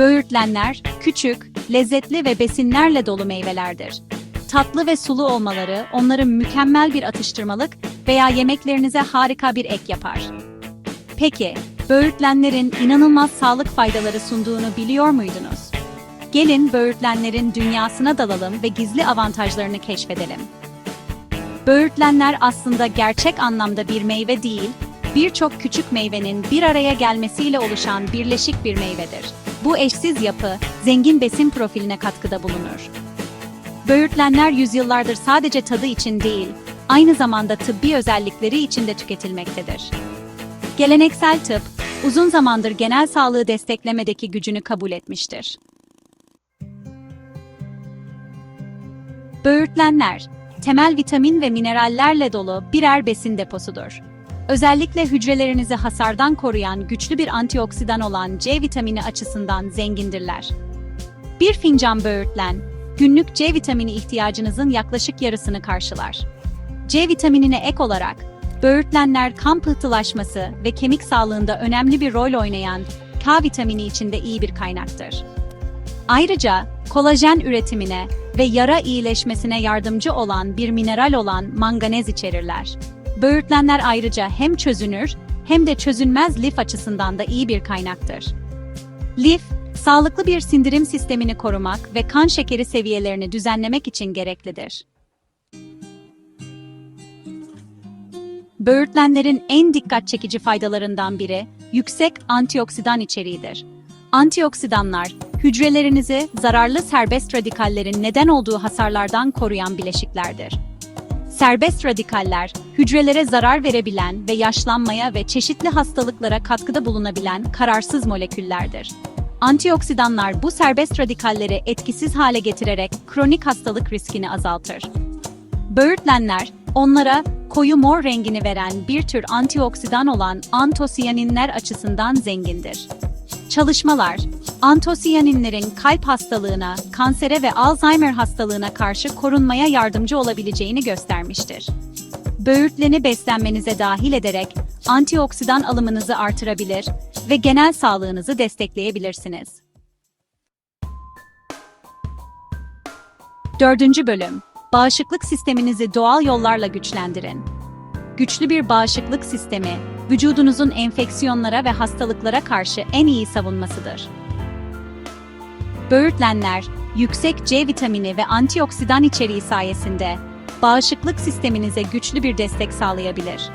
Böğürtlenler, küçük, lezzetli ve besinlerle dolu meyvelerdir. Tatlı ve sulu olmaları onları mükemmel bir atıştırmalık veya yemeklerinize harika bir ek yapar. Peki, böğürtlenlerin inanılmaz sağlık faydaları sunduğunu biliyor muydunuz? Gelin böğürtlenlerin dünyasına dalalım ve gizli avantajlarını keşfedelim. Böğürtlenler aslında gerçek anlamda bir meyve değil, birçok küçük meyvenin bir araya gelmesiyle oluşan birleşik bir meyvedir. Bu eşsiz yapı, zengin besin profiline katkıda bulunur. Böğürtlenler yüzyıllardır sadece tadı için değil, aynı zamanda tıbbi özellikleri için de tüketilmektedir. Geleneksel tıp, uzun zamandır genel sağlığı desteklemedeki gücünü kabul etmiştir. Böğürtlenler, temel vitamin ve minerallerle dolu birer besin deposudur. Özellikle hücrelerinizi hasardan koruyan güçlü bir antioksidan olan C vitamini açısından zengindirler. Bir fincan böğürtlen, günlük C vitamini ihtiyacınızın yaklaşık yarısını karşılar. C vitaminine ek olarak, böğürtlenler kan pıhtılaşması ve kemik sağlığında önemli bir rol oynayan K vitamini için de iyi bir kaynaktır. Ayrıca kolajen üretimine ve yara iyileşmesine yardımcı olan bir mineral olan manganez içerirler. Böğürtlenler ayrıca hem çözünür hem de çözünmez lif açısından da iyi bir kaynaktır. Lif, sağlıklı bir sindirim sistemini korumak ve kan şekeri seviyelerini düzenlemek için gereklidir. Böğürtlenlerin en dikkat çekici faydalarından biri yüksek antioksidan içeriğidir. Antioksidanlar, hücrelerinizi zararlı serbest radikallerin neden olduğu hasarlardan koruyan bileşiklerdir. Serbest radikaller, hücrelere zarar verebilen ve yaşlanmaya ve çeşitli hastalıklara katkıda bulunabilen kararsız moleküllerdir. Antioksidanlar bu serbest radikalleri etkisiz hale getirerek kronik hastalık riskini azaltır. Böğürtlenler, onlara koyu mor rengini veren bir tür antioksidan olan antosiyaninler açısından zengindir. Çalışmalar, antosiyaninlerin kalp hastalığına, kansere ve Alzheimer hastalığına karşı korunmaya yardımcı olabileceğini göstermiştir. Böğürtleni beslenmenize dahil ederek antioksidan alımınızı artırabilir ve genel sağlığınızı destekleyebilirsiniz. Dördüncü bölüm, bağışıklık sisteminizi doğal yollarla güçlendirin. Güçlü bir bağışıklık sistemi, vücudunuzun enfeksiyonlara ve hastalıklara karşı en iyi savunmasıdır. Böğürtlenler, yüksek C vitamini ve antioksidan içeriği sayesinde bağışıklık sisteminize güçlü bir destek sağlayabilir.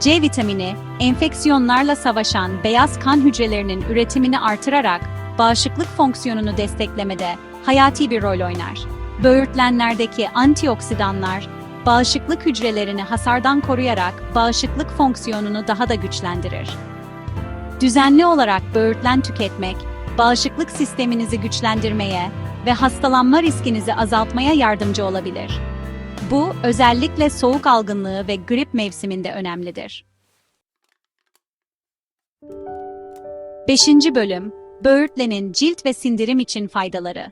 C vitamini, enfeksiyonlarla savaşan beyaz kan hücrelerinin üretimini artırarak bağışıklık fonksiyonunu desteklemede hayati bir rol oynar. Böğürtlenlerdeki antioksidanlar, bağışıklık hücrelerini hasardan koruyarak bağışıklık fonksiyonunu daha da güçlendirir. Düzenli olarak böğürtlen tüketmek, bağışıklık sisteminizi güçlendirmeye ve hastalanma riskinizi azaltmaya yardımcı olabilir. Bu özellikle soğuk algınlığı ve grip mevsiminde önemlidir. 5. bölüm Böğürtlenin cilt ve sindirim için faydaları.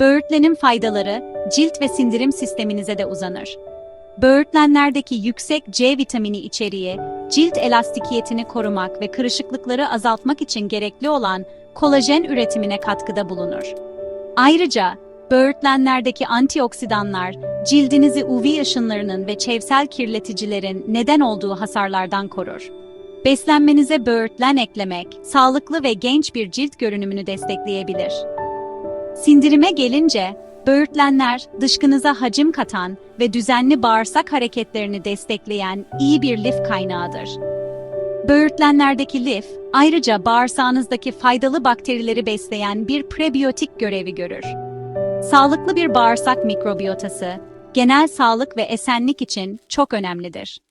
Böğürtlenin faydaları cilt ve sindirim sisteminize de uzanır. Böğürtlenlerdeki yüksek C vitamini içeriği, cilt elastikiyetini korumak ve kırışıklıkları azaltmak için gerekli olan kolajen üretimine katkıda bulunur. Ayrıca böğürtlenlerdeki antioksidanlar cildinizi UV ışınlarının ve çevsel kirleticilerin neden olduğu hasarlardan korur. Beslenmenize böğürtlen eklemek, sağlıklı ve genç bir cilt görünümünü destekleyebilir. Sindirime gelince, böğürtlenler dışkınıza hacim katan ve düzenli bağırsak hareketlerini destekleyen iyi bir lif kaynağıdır. Böğürtlenlerdeki lif, ayrıca bağırsağınızdaki faydalı bakterileri besleyen bir prebiyotik görevi görür. Sağlıklı bir bağırsak mikrobiyotası, genel sağlık ve esenlik için çok önemlidir.